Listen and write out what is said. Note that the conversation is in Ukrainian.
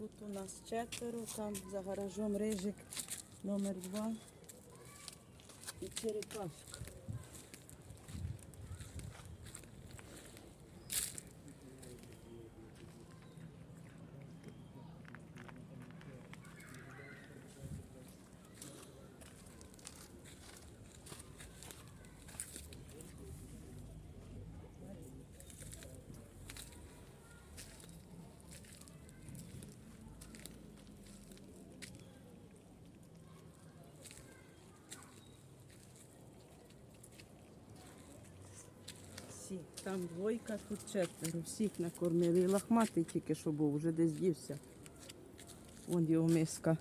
Тут у нас четверо, там за гаражом рижик номер два і черепашка. Всі. Там двойка, тут четверо. Всіх накормили. І лохматий тільки що був, вже десь дівся. Вон його миска.